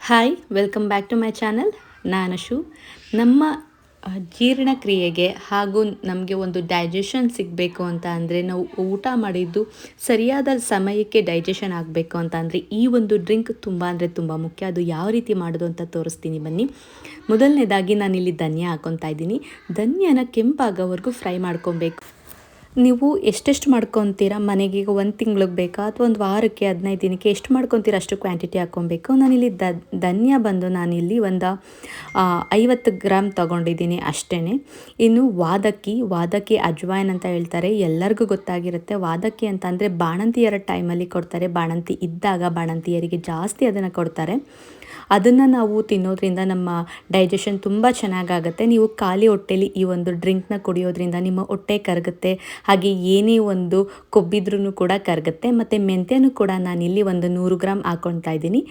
Hi welcome back to my channel ನಾನು ಶು ನಮ್ಮ ಜೀರ್ಣಕ್ರಿಯೆಗೆ ಹಾಗೂ ನಮಗೆ ಒಂದು ಡೈಜೆಷನ್ ಸಿಗಬೇಕು ಅಂತ ಅಂದರೆ ನಾವು ಊಟ ಮಾಡಿದ್ದು ಸರಿಯಾದ ಸಮಯಕ್ಕೆ ಡೈಜೆಷನ್ ಆಗಬೇಕು ಅಂತ ಅಂದರೆ ಈ ಒಂದು ಡ್ರಿಂಕ್ ತುಂಬ ಅಂದರೆ ತುಂಬ ಮುಖ್ಯ. ಅದು ಯಾವ ರೀತಿ ಮಾಡೋದು ಅಂತ ತೋರಿಸ್ತೀನಿ ಬನ್ನಿ. ಮೊದಲನೇದಾಗಿ ನಾನಿಲ್ಲಿ ಧನ್ಯ ಹಾಕೊತಾ ಇದ್ದೀನಿ. ಧನ್ಯನ ಕೆಂಪಾಗೋವರೆಗೂ ಫ್ರೈ ಮಾಡ್ಕೊಬೇಕು ನೀವು ಎಷ್ಟೆಷ್ಟು ಮಾಡ್ಕೊತೀರಾ? ಮನೆಗೆ ಈಗ ಒಂದು ತಿಂಗ್ಳಿಗೆ ಬೇಕಾ? ಅಥವಾ ಒಂದು ವಾರಕ್ಕೆ ಹದಿನೈದು ದಿನಕ್ಕೆ ಎಷ್ಟು ಮಾಡ್ಕೊತೀರಾ ಅಷ್ಟು ಕ್ವಾಂಟಿಟಿ ಹಾಕ್ಕೊಬೇಕು? ನಾನಿಲ್ಲಿ ದ, ಧನ್ಯ ಬಂದು ನಾನಿಲ್ಲಿ ಒಂದು ಐವತ್ತು ಗ್ರಾಮ್ ತೊಗೊಂಡಿದ್ದೀನಿ ಅಷ್ಟೇ ಇನ್ನು ವಾದಕ್ಕಿ ವಾದಕ್ಕಿ ಅಜ್ವಾಯನ್ ಅಂತ ಹೇಳ್ತಾರೆ, ಎಲ್ಲರಿಗೂ ಗೊತ್ತಾಗಿರುತ್ತೆ. ವಾದಕ್ಕಿ ಅಂತ ಅಂದರೆ ಬಾಣಂತಿಯರ ಟೈಮಲ್ಲಿ ಕೊಡ್ತಾರೆ. ಬಾಣಂತಿ ಇದ್ದಾಗ ಬಾಣಂತಿಯರಿಗೆ ಜಾಸ್ತಿ ಅದನ್ನು ಕೊಡ್ತಾರೆ. ಅದನ್ನು ನಾವು ತಿನ್ನೋದ್ರಿಂದ ನಮ್ಮ ಡೈಜೆಷನ್ ತುಂಬ ಚೆನ್ನಾಗಾಗುತ್ತೆ. ನೀವು ಖಾಲಿ ಹೊಟ್ಟೆಲಿ ಈ ಒಂದು ಡ್ರಿಂಕ್ನ ಕುಡಿಯೋದ್ರಿಂದ ನಿಮ್ಮ ಹೊಟ್ಟೆ ಕರಗುತ್ತೆ, ಹಾಗೆ ಏನೇ ಒಂದು ಕೊಬ್ಬಿದ್ರೂ ಕೂಡ ಕರಗುತ್ತೆ. ಮತ್ತು ಮೆಂತ್ಯನೂ ಕೂಡ ನಾನಿಲ್ಲಿ ಒಂದು ನೂರು ಗ್ರಾಮ್ ಹಾಕ್ಕೊತಾ ಇದ್ದೀನಿ.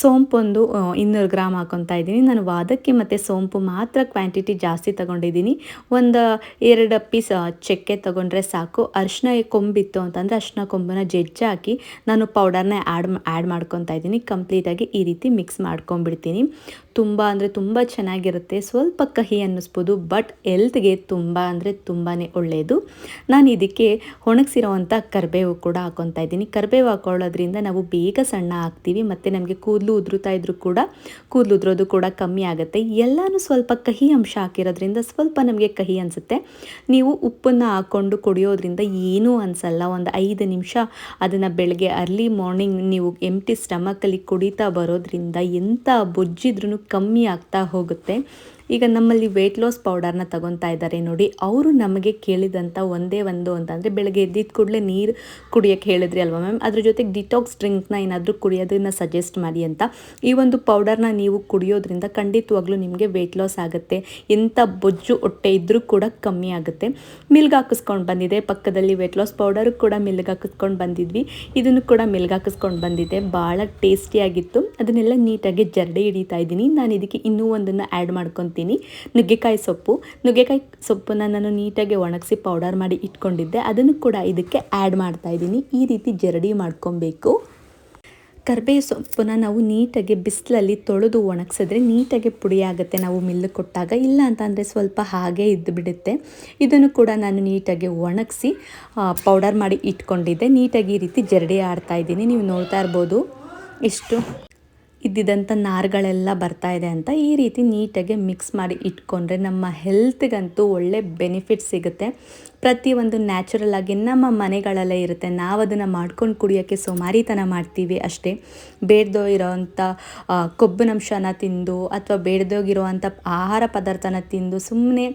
ಸೋಂಪೊಂದು ಇನ್ನೂರು ಗ್ರಾಮ್ ಹಾಕೊತಾ ಇದ್ದೀನಿ. ನಾನು ವಾದಕ್ಕೆ ಮತ್ತು ಸೋಂಪು ಮಾತ್ರ ಕ್ವಾಂಟಿಟಿ ಜಾಸ್ತಿ ತೊಗೊಂಡಿದ್ದೀನಿ. ಒಂದು ಎರಡು ಪೀಸ್ ಚಕ್ಕೆ ತೊಗೊಂಡ್ರೆ ಸಾಕು. ಅರಿಶಿನ ಕೊಂಬಿತ್ತು ಅಂತಂದರೆ ಅರಿಶಿನ ಕೊಂಬನ ಜಜ್ಜಿ ಹಾಕಿ ನಾನು ಪೌಡರ್ನ ಆ್ಯಡ್ ಆ್ಯಡ್ ಮಾಡ್ಕೊತಾ ಇದ್ದೀನಿ. ಕಂಪ್ಲೀಟಾಗಿ ಈ ರೀತಿ ಮಿಕ್ಸ್ ಮಾಡ್ಕೊಂಬಿಡ್ತೀನಿ ತುಂಬ ಅಂದರೆ ತುಂಬ ಚೆನ್ನಾಗಿರುತ್ತೆ. ಸ್ವಲ್ಪ ಕಹಿ ಅನ್ನಿಸ್ಬೋದು ಬಟ್ ಎಲ್ತ್ಗೆ ತುಂಬ ಅಂದರೆ ತುಂಬಾ ಒಳ್ಳೆಯದು ನಾನು ಇದಕ್ಕೆ ಒಣಗಿಸಿರೋವಂಥ ಕರಿಬೇವು ಕೂಡ ಹಾಕೊತಾ ಇದ್ದೀನಿ. ಕರಿಬೇವು ಹಾಕೊಳ್ಳೋದ್ರಿಂದ ನಾವು ಬೇಗ ಸಣ್ಣ ಹಾಕ್ತೀವಿ ಮತ್ತು ನಮಗೆ ಕೂದಲು ಉದುರುತ್ತಾ ಇದ್ರೂ ಕೂಡ ಕೂದಲು ಉದುರೋದು ಕೂಡ ಕಮ್ಮಿ ಆಗುತ್ತೆ. ಎಲ್ಲನೂ ಸ್ವಲ್ಪ ಕಹಿ ಅಂಶ ಹಾಕಿರೋದ್ರಿಂದ ಸ್ವಲ್ಪ ನಮಗೆ ಕಹಿ ಅನಿಸುತ್ತೆ. ನೀವು ಉಪ್ಪನ್ನು ಹಾಕ್ಕೊಂಡು ಕುಡಿಯೋದ್ರಿಂದ ಏನೂ ಅನಿಸಲ್ಲ. ಒಂದು ಐದು ನಿಮಿಷ ಅದನ್ನು ಬೆಳಗ್ಗೆ ಅರ್ಲಿ ಮಾರ್ನಿಂಗ್ ನೀವು ಎಂಟಿ ಸ್ಟಮಕಲ್ಲಿ ಕುಡಿತಾ ಬರೋದ್ರಿಂದ ಎಂಥ ಬೊಜ್ಜಿದ್ರೂ ಕಮ್ಮಿ ಆಗ್ತಾ ಹೋಗುತ್ತೆ. ಈಗ ನಮ್ಮಲ್ಲಿ ವೆಯ್ಟ್ ಲಾಸ್ ಪೌಡರ್ನ ತಗೊತಾ ಇದ್ದಾರೆ ನೋಡಿ. ಅವರು ನಮಗೆ ಕೇಳಿದಂಥ ಒಂದೇ ಒಂದು ಅಂತಂದರೆ ಬೆಳಗ್ಗೆ ಎದ್ದಿದ್ದ ಕೂಡಲೇ ನೀರು ಕುಡಿಯೋಕ್ಕೆ ಹೇಳಿದ್ರಿ ಅಲ್ವಾ ಮ್ಯಾಮ್ ಅದ್ರ ಜೊತೆಗೆ ಡಿಟಾಕ್ಸ್ ಡ್ರಿಂಕ್ನ ಏನಾದರೂ ಕುಡಿಯೋದನ್ನು ಸಜೆಸ್ಟ್ ಮಾಡಿ ಅಂತ. ಈ ಒಂದು ಪೌಡರ್ನ ನೀವು ಕುಡಿಯೋದ್ರಿಂದ ಖಂಡಿತವಾಗ್ಲೂ ನಿಮಗೆ ವೆಯ್ಟ್ ಲಾಸ್ ಆಗುತ್ತೆ. ಎಂಥ ಬೊಜ್ಜು ಹೊಟ್ಟೆ ಇದ್ದರೂ ಕೂಡ ಕಮ್ಮಿ ಆಗುತ್ತೆ. ಮಿಲ್ಗ್ ಹಾಕಿಸ್ಕೊಂಡು ಬಂದಿದೆ. ಪಕ್ಕದಲ್ಲಿ ವೆಯ್ಟ್ ಲಾಸ್ ಪೌಡರು ಕೂಡ ಮಿಲ್ಗ್ ಹಾಕಿಸ್ಕೊಂಡು ಬಂದಿದ್ವಿ. ಇದನ್ನು ಕೂಡ ಮಿಲ್ಗ್ ಹಾಕಿಸ್ಕೊಂಡು ಬಂದಿದ್ದೆ ಭಾಳ ಟೇಸ್ಟಿಯಾಗಿತ್ತು ಅದನ್ನೆಲ್ಲ ನೀಟಾಗಿ ಜರಡಿ ಹಿಡಿತಾ ಇದ್ದೀನಿ. ನಾನು ಇದಕ್ಕೆ ಇನ್ನೂ ಒಂದನ್ನು ಆ್ಯಡ್ ಮಾಡ್ಕೊತೀನಿ. ನುಗ್ಗೆಕಾಯಿ ಸೊಪ್ಪು. ನುಗ್ಗೆಕಾಯಿ ಸೊಪ್ಪನ್ನು ನಾನು ನೀಟಾಗಿ ಒಣಗಿಸಿ ಪೌಡರ್ ಮಾಡಿ ಇಟ್ಕೊಂಡಿದ್ದೆ. ಅದನ್ನು ಕೂಡ ಇದಕ್ಕೆ ಆ್ಯಡ್ ಮಾಡ್ತಾ ಇದ್ದೀನಿ. ಈ ರೀತಿ ಜರಡಿ ಮಾಡ್ಕೊಬೇಕು. ಕರ್ಬೇವು ಸೊಪ್ಪನ್ನ ನಾವು ನೀಟಾಗಿ ಬಿಸಿಲಲ್ಲಿ ತೊಳೆದು ಒಣಗಿಸಿದ್ರೆ ನೀಟಾಗಿ ಪುಡಿ ಆಗುತ್ತೆ ನಾವು ಮಿಲ್ಲು ಕೊಟ್ಟಾಗ. ಇಲ್ಲ ಅಂತಂದರೆ ಸ್ವಲ್ಪ ಹಾಗೆ ಇದ್ದು ಬಿಡುತ್ತೆ ಇದನ್ನು ಕೂಡ ನಾನು ನೀಟಾಗಿ ಒಣಗಿಸಿ ಪೌಡರ್ ಮಾಡಿ ಇಟ್ಕೊಂಡಿದ್ದೆ. ನೀಟಾಗಿ ಈ ರೀತಿ ಜರಡಿ ಆಡ್ತಾ ಇದ್ದೀನಿ. ನೀವು ನೋಡ್ತಾ ಇರ್ಬೋದು. ಎಷ್ಟು ಇದ್ದಿದ್ದಂಥ ನಾರುಗಳೆಲ್ಲ ಬರ್ತಾ ಇದೆ ಅಂತ ಈ ರೀತಿ ನೀಟಾಗಿ ಮಿಕ್ಸ್ ಮಾಡಿ ಇಟ್ಕೊಂಡ್ರೆ ನಮ್ಮ ಹೆಲ್ತ್ಗಂತೂ ಒಳ್ಳೆ ಬೆನಿಫಿಟ್ ಸಿಗುತ್ತೆ. ಪ್ರತಿಯೊಂದು ನ್ಯಾಚುರಲ್ ಆಗಿ ನಮ್ಮ ಮನೆಗಳಲ್ಲೇ ಇರುತ್ತೆ. ನಾವು ಅದನ್ನು ಮಾಡ್ಕೊಂಡು ಕುಡಿಯೋಕ್ಕೆ ಸೋಮಾರಿತನ ಮಾಡ್ತೀವಿ ಅಷ್ಟೇ. ಬೇಡ್ದೋ ಇರೋವಂಥ ಆ, ಕೊಬ್ಬಿನಂಶನ ತಿಂದು ಅಥವಾ ಬೇಡ್ದೋಗಿರುವಂಥ ಆಹಾರ ಪದಾರ್ಥನ ತಿಂದು ಸುಮ್ಮನೆ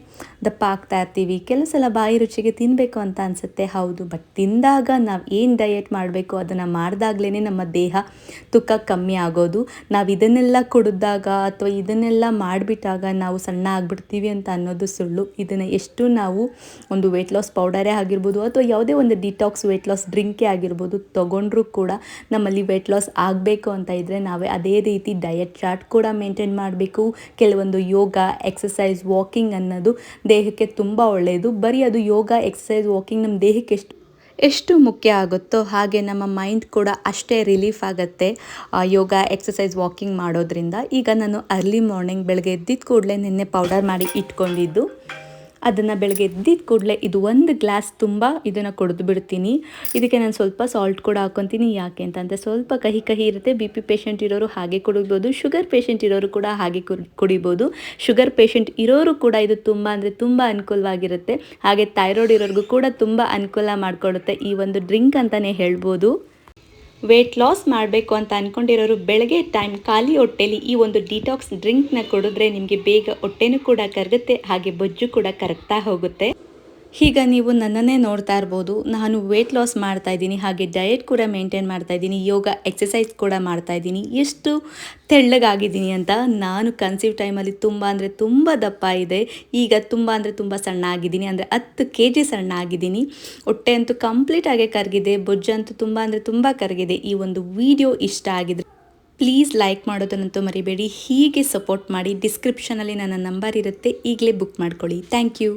ದಪ್ಪ ಆಗ್ತಾ ಇರ್ತೀವಿ. ಕೆಲವು ಸಲ ಬಾಯಿ ರುಚಿಗೆ ತಿನ್ನಬೇಕು ಅಂತ ಅನಿಸುತ್ತೆ. ಹೌದು ಬಟ್ ತಿಂದಾಗ ನಾವು ಏನು ಡಯೆಟ್ ಮಾಡಬೇಕು ಅದನ್ನು ಮಾಡಿದಾಗ್ಲೇ ನಮ್ಮ ದೇಹ ತುಕ್ಕ ಕಮ್ಮಿ ಆಗೋದು. ನಾವು ಇದನ್ನೆಲ್ಲ ಕುಡಿದಾಗ ಅಥವಾ ಇದನ್ನೆಲ್ಲ ಮಾಡಿಬಿಟ್ಟಾಗ ನಾವು ಸಣ್ಣ ಆಗಿಬಿಡ್ತೀವಿ ಅಂತ ಅನ್ನೋದು ಸುಳ್ಳು. ಇದನ್ನು ಎಷ್ಟು ನಾವು ಒಂದು ವೆಯ್ಟ್ ಲಾಸ್ ಪೌಡರೇ ಆಗಿರ್ಬೋದು ಅಥವಾ ಯಾವುದೇ ಒಂದು ಡಿಟಾಕ್ಸ್ ವೆಯ್ಟ್ ಲಾಸ್ ಡ್ರಿಂಕೇ ಆಗಿರ್ಬೋದು ತೊಗೊಂಡ್ರೂ ಕೂಡ ನಮ್ಮಲ್ಲಿ ವೆಯ್ಟ್ ಲಾಸ್ ಆಗಬೇಕು ಅಂತ ಇದ್ದರೆ ನಾವೇ ಅದೇ ರೀತಿ ಡಯಟ್ ಚಾರ್ಟ್ ಕೂಡ ಮೇಂಟೈನ್ ಮಾಡಬೇಕು. ಕೆಲವೊಂದು ಯೋಗ ಎಕ್ಸಸೈಸ್ ವಾಕಿಂಗ್ ಅನ್ನೋದು ದೇಹಕ್ಕೆ ತುಂಬ ಒಳ್ಳೆಯದು ಬರೀ ಅದು ಯೋಗ ಎಕ್ಸಸೈಸ್ ವಾಕಿಂಗ್ ನಮ್ಮ ದೇಹಕ್ಕೆ ಎಷ್ಟು ಎಷ್ಟು ಮುಖ್ಯ ಆಗುತ್ತೋ ಹಾಗೆ ನಮ್ಮ ಮೈಂಡ್ ಕೂಡ ಅಷ್ಟೇ ರಿಲೀಫ್ ಆಗುತ್ತೆ. ಯೋಗ ಎಕ್ಸಸೈಸ್ ವಾಕಿಂಗ್ ಮಾಡೋದ್ರಿಂದ. ಈಗ ನಾನು ಅರ್ಲಿ ಮಾರ್ನಿಂಗ್ ಬೆಳಗ್ಗೆ ಎದ್ದಿದ್ದ ಕೂಡಲೇ ನಿನ್ನೆ ಪೌಡರ್ ಮಾಡಿ ಇಟ್ಕೊಂಡಿದ್ದು. ಅದನ್ನು ಬೆಳಗ್ಗೆ ಎದ್ದಿದ್ದ ಕೂಡಲೇ ಇದು ಒಂದು ಗ್ಲಾಸ್ ತುಂಬ ಇದನ್ನು ಕುಡಿದು ಬಿಡ್ತೀನಿ. ಇದಕ್ಕೆ ನಾನು ಸ್ವಲ್ಪ ಸಾಲ್ಟ್ ಕೂಡ ಹಾಕ್ಕೊತೀನಿ ಯಾಕೆ ಅಂತಂದರೆ ಸ್ವಲ್ಪ ಕಹಿ ಕಹಿ ಇರುತ್ತೆ. ಬಿ ಪಿ ಪೇಷಂಟ್ ಇರೋರು ಹಾಗೆ ಕುಡಿಬೋದು. ಶುಗರ್ ಪೇಷಂಟ್ ಇರೋರು ಕೂಡ ಹಾಗೆ ಕುಡ್- ಕುಡಿಬೋದು. ಶುಗರ್ ಪೇಷಂಟ್ ಇರೋರು ಕೂಡ ಇದು ತುಂಬ ಅಂದರೆ ತುಂಬ ಅನುಕೂಲವಾಗಿರುತ್ತೆ. ಹಾಗೆ ಥೈರಾಯ್ಡ್ ಇರೋರಿಗೂ ಕೂಡ ತುಂಬ ಅನುಕೂಲ ಮಾಡಿಕೊಡುತ್ತೆ. ಈ ಒಂದು ಡ್ರಿಂಕ್ ಅಂತಲೇ ಹೇಳ್ಬೋದು. ವೆಯ್ಟ್ ಲಾಸ್ ಮಾಡಬೇಕು ಅಂತ ಅಂದ್ಕೊಂಡಿರೋರು ಬೆಳಗ್ಗೆ ಟೈಮ್ ಖಾಲಿ ಹೊಟ್ಟೆಲಿ ಈ ಒಂದು ಡಿಟಾಕ್ಸ್ ಡ್ರಿಂಕ್ನ ಕುಡಿದ್ರೆ ನಿಮಗೆ ಬೇಗ ಹೊಟ್ಟೆನೂ ಕೂಡ ಕರಗುತ್ತೆ, ಹಾಗೆ ಬೊಜ್ಜು ಕೂಡ ಕರಗ್ತಾ ಹೋಗುತ್ತೆ. ಈಗ ನೀವು ನನ್ನನ್ನೇ ನೋಡ್ತಾ ಇರ್ಬೋದು. ನಾನು ವೆಯ್ಟ್ ಲಾಸ್ ಮಾಡ್ತಾ ಇದ್ದೀನಿ. ಹಾಗೆ ಡಯೆಟ್ ಕೂಡ ಮೇಂಟೈನ್ ಮಾಡ್ತಾ ಇದ್ದೀನಿ. ಯೋಗ ಎಕ್ಸಸೈಸ್ ಕೂಡ ಮಾಡ್ತಾ ಇದ್ದೀನಿ. ಎಷ್ಟು ತೆಳ್ಳಗಾಗಿದ್ದೀನಿ ಅಂತ ನಾನು ಕನ್ಸೀವ್ ಟೈಮಲ್ಲಿ ತುಂಬ ಅಂದರೆ ತುಂಬ ದಪ್ಪ ಇದೆ. ಈಗ ತುಂಬ ಅಂದರೆ ತುಂಬ ಸಣ್ಣ ಆಗಿದ್ದೀನಿ ಅಂದರೆ ಹತ್ತು ಕೆ ಜಿ ಸಣ್ಣ ಆಗಿದ್ದೀನಿ ಹೊಟ್ಟೆ ಅಂತೂ ಕಂಪ್ಲೀಟಾಗೆ ಕರಗಿದೆ. ಬೊಜ್ಜಂತೂ ತುಂಬ ಅಂದರೆ ತುಂಬ ಕರಗಿದೆ. ಈ ಒಂದು ವಿಡಿಯೋ ಇಷ್ಟ ಆಗಿದೆ ಪ್ಲೀಸ್ ಲೈಕ್ ಮಾಡೋದನ್ನಂತೂ ಮರಿಬೇಡಿ. ಹೀಗೆ ಸಪೋರ್ಟ್ ಮಾಡಿ ಡಿಸ್ಕ್ರಿಪ್ಷನಲ್ಲಿ ನನ್ನ ನಂಬರ್ ಇರುತ್ತೆ. ಈಗಲೇ ಬುಕ್ ಮಾಡ್ಕೊಳ್ಳಿ. Thank you